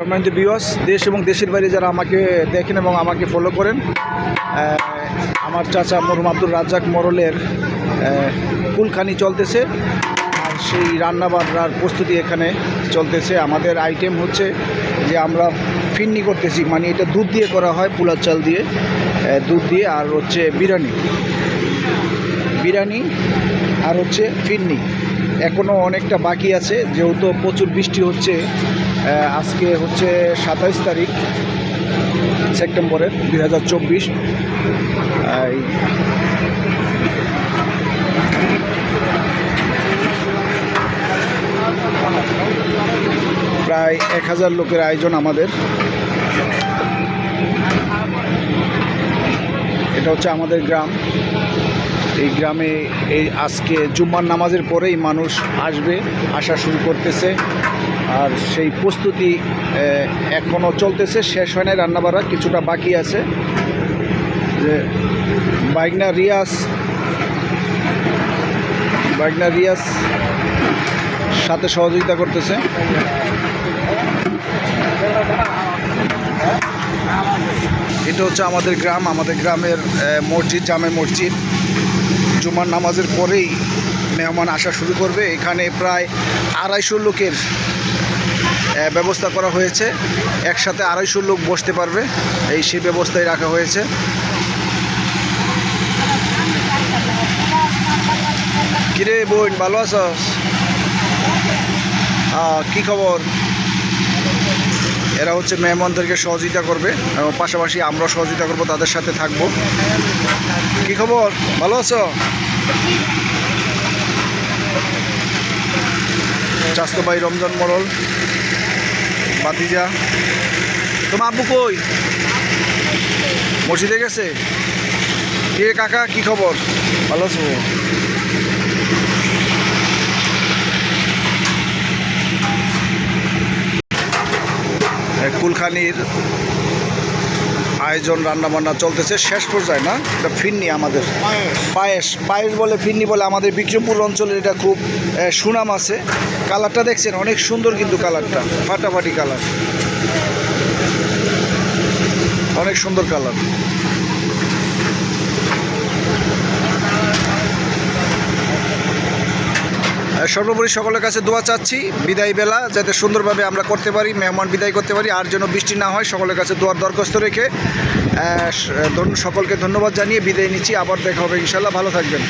সম্মানিত বিওয়াস দেশ এবং দেশের বাইরে যারা আমাকে দেখেন এবং আমাকে ফলো করেন আমার চাচা মরহুম আব্দুল রাজ্জাক মরলের কুলখানি চলতেছে। আর সেই রান্না বান্নার প্রস্তুতি এখানে চলতেছে। আমাদের আইটেম হচ্ছে যে আমরা ফিন্নি করতেছি মানে এটা দুধ দিয়ে করা হয়, পোলার চাল দিয়ে দুধ দিয়ে, আর হচ্ছে বিরিয়ানি। বিরিয়ানি আর হচ্ছে ফিরনি এখনও অনেকটা বাকি আছে, যেহেতু প্রচুর বৃষ্টি হচ্ছে আজকে হচ্ছে সাতাইশ তারিখ, সেপ্টেম্বরের দুই হাজার চব্বিশ। প্রায় এক হাজার লোকের আয়োজন আমাদের। এটা হচ্ছে আমাদের গ্রাম। এই গ্রামে এই আজকে জুম্মার নামাজের পরেই মানুষ আসবে, আসা শুরু করতেছে। আর সেই প্রস্তুতি এখনও চলতেছে, শেষ হয় নাই রান্নাবাড়া, কিছুটা বাকি আছে। যে বাইগনা রিয়াজ বাইগনা রিয়াজ সাথে সহযোগিতা করতেছে। এটা হচ্ছে আমাদের গ্রাম, আমাদের গ্রামের মসজিদ, জামে মসজিদ। জুমার নামাজের পরেই মেহমান আসা শুরু করবে। এখানে প্রায় আড়াইশো লোকের ব্যবস্থা করা হয়েছে। একসাথে আড়াইশো লোক বসতে পারবে। এই সেই ব্যবস্থায় রাখা হয়েছে। কিরে বোন ভালো আহ, কি খবর? এরা হচ্ছে মেহমানদেরকে সহযোগিতা করবে এবং পাশাপাশি আমরা সহযোগিতা করব, তাদের সাথে থাকব। কি খবর? ভালো আছো? চাস্তো ভাই রমজান মরল। বাতিজা তোমার আব্বু কই? মসজিদে গেছে? কে কাকা? কি খবর? ভালো আছো? এ, কুলখানির আয়োজন রান্নাবান্না চলতেছে। শেষ পর্যায়ে না এটা ফিরনি আমাদের। পায়েস। পায়েস বলে ফিরনি বলে আমাদের বিক্রমপুর অঞ্চলের এটা খুব সুনাম আছে। কালারটা দেখছেন অনেক সুন্দর কিন্তু কালারটা ফাটাফাটি কালার। অনেক সুন্দর কালার। সর্বোপরি সকলের কাছে দোয়া চাচ্ছি, বিদায় বেলা, যাতে সুন্দরভাবে আমরা করতে পারি, মেহমান বিদায় করতে পারি, আর যেন বৃষ্টি না হয়, সকলের কাছে দোয়ার দরখাস্ত রেখে সকলকে ধন্যবাদ জানিয়ে বিদায় নিচ্ছি, আবার দেখা হবে ইনশাল্লাহ ভালো থাকবেন।